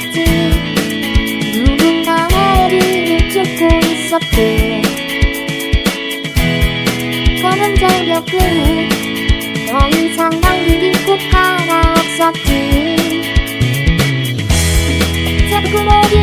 같은 누군가 해리를 쫓고 있었대 다른 저력은 더 이상 남길 곳 하나 없었지. 자꾸 머리